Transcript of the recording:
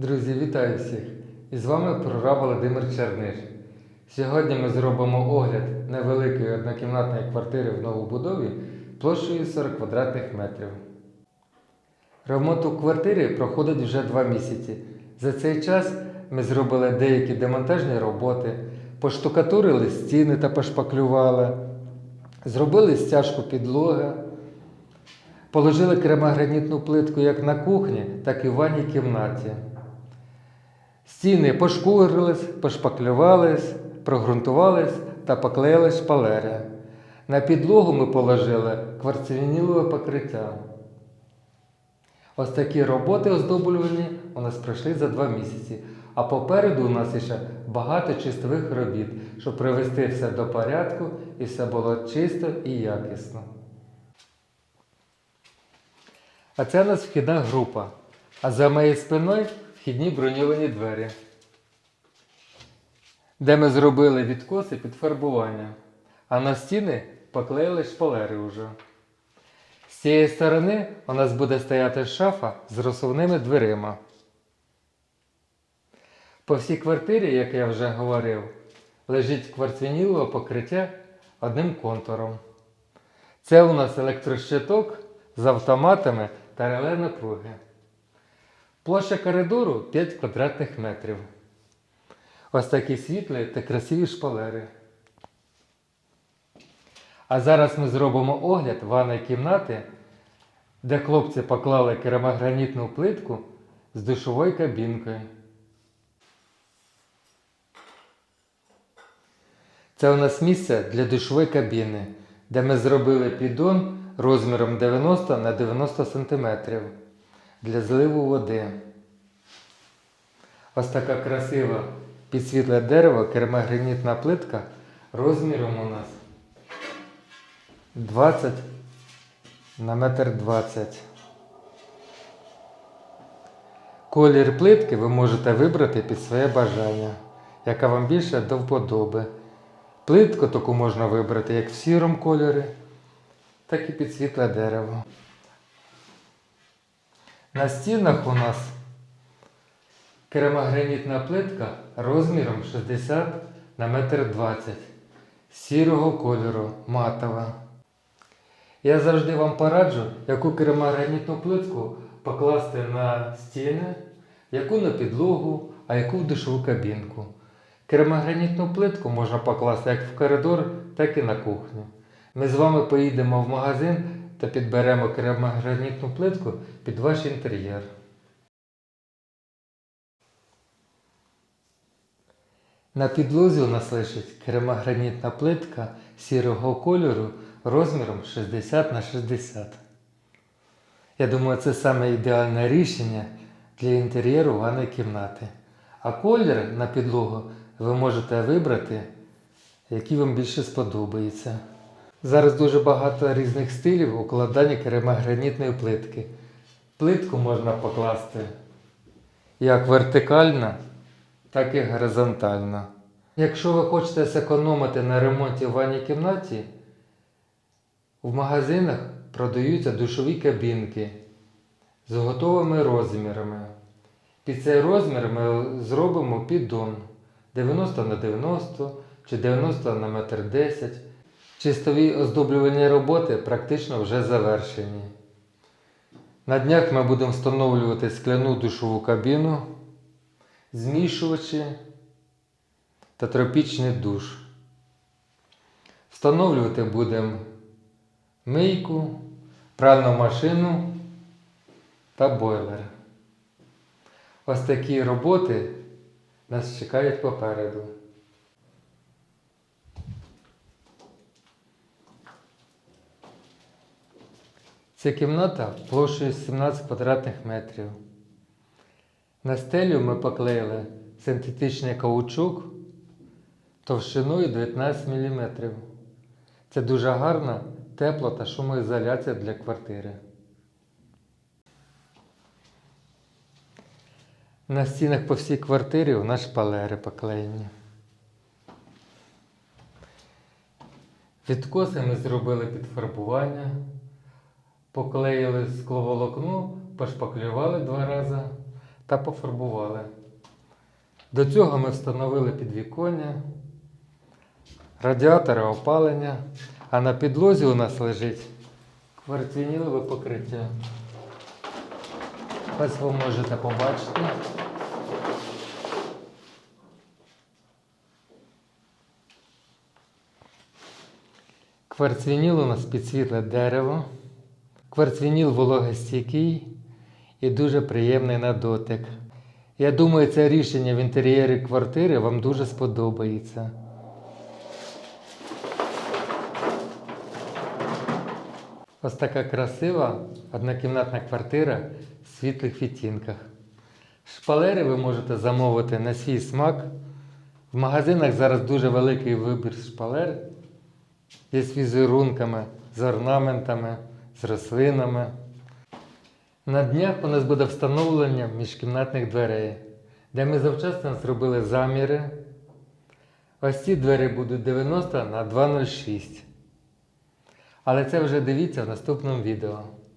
Друзі, вітаю всіх! І з вами прораб Володимир Черниш. Сьогодні ми зробимо огляд невеликої однокімнатної квартири в новобудові площею 40 квадратних метрів. Ремонт у квартирі проходить вже два місяці. За цей час ми зробили деякі демонтажні роботи, поштукатурили стіни та пошпаклювали, зробили стяжку підлоги, положили кремогранітну плитку як на кухні, так і в ванній кімнаті. Стіни пошкурились, пошпаклювались, прогрунтувались та поклеїли шпалери. На підлогу ми положили кварцевінілове покриття. Ось такі роботи оздоблювальні у нас пройшли за два місяці. А попереду у нас ще багато чистових робіт, щоб привести все до порядку і все було чисто і якісно. А це у нас вхідна група. А за моєю спиною вхідні броньовані двері, де ми зробили відкоси під фарбування. А на стіни поклеїли шпалери вже. З цієї сторони у нас буде стояти шафа з розсувними дверима. По всій квартирі, як я вже говорив, лежить кварцвінілове покриття одним контуром. Це у нас електрощиток з автоматами та реле напруги. Площа коридору 5 квадратних метрів. Ось такі світлі та красиві шпалери. А зараз ми зробимо огляд ванної кімнати, де хлопці поклали керамогранітну плитку з душовою кабінкою. Це у нас місце для душової кабіни, де ми зробили піддон розміром 90 на 90 см для зливу води. Ось така красива підсвітле дерево, керамогранітна плитка розміром у нас 20 на метр 20. Колір плитки ви можете вибрати під своє бажання, яка вам більше до вподоби. Плитку таку можна вибрати як в сірому кольорі, так і під світле дерево. На стінах у нас керамогранітна плитка розміром 60 на метр 20 сірого кольору матова. Я завжди вам пораджу, яку керамогранітну плитку покласти на стіни, яку на підлогу, а яку в душову кабінку. Керамогранітну плитку можна покласти як в коридор, так і на кухню. Ми з вами поїдемо в магазин та підберемо керамогранітну плитку під ваш інтер'єр. На підлозі у нас лежить керамогранітна плитка сірого кольору розміром 60 на 60. Я думаю, це саме ідеальне рішення для інтер'єру ванної кімнати. А колір на підлогу ви можете вибрати, який вам більше сподобається. Зараз дуже багато різних стилів укладання керамогранітної плитки. Плитку можна покласти як вертикально, так і горизонтально. Якщо ви хочете зекономити на ремонті в ванній кімнаті, в магазинах продаються душові кабінки з готовими розмірами. Під цей розмір ми зробимо піддон 90 на 90 чи 90 на 1,10 м. Чистові оздоблювальні роботи практично вже завершені. На днях ми будемо встановлювати скляну душову кабіну, змішувачі та тропічний душ. Встановлювати будемо мийку, пральну машину та бойлер. Ось такі роботи нас чекають попереду. Ця кімната площею 17 квадратних метрів. На стелю ми поклеїли синтетичний каучук товщиною 19 мм. Це дуже гарна, тепла та шумоізоляція для квартири. На стінах по всій квартирі у нас шпалери поклеєні. Відкоси ми зробили під фарбування, поклеїли скловолокно, пошпаклювали два рази та пофарбували. До цього ми встановили підвіконня, радіатори опалення, а на підлозі у нас лежить кварцинілове покриття. Ось ви можете побачити. Кварцвініл у нас підсвітле дерево. Кварцвініл вологостійкий і дуже приємний на дотик. Я думаю, це рішення в інтер'єрі квартири вам дуже сподобається. Ось така красива однокімнатна квартира в світлих відтінках. Шпалери ви можете замовити на свій смак. В магазинах зараз дуже великий вибір шпалер. Є з візерунками, з орнаментами, з рослинами. На днях у нас буде встановлення міжкімнатних дверей, де ми завчасно зробили заміри. Ось ці двері будуть 90 на 206. Але це вже дивіться в наступному відео.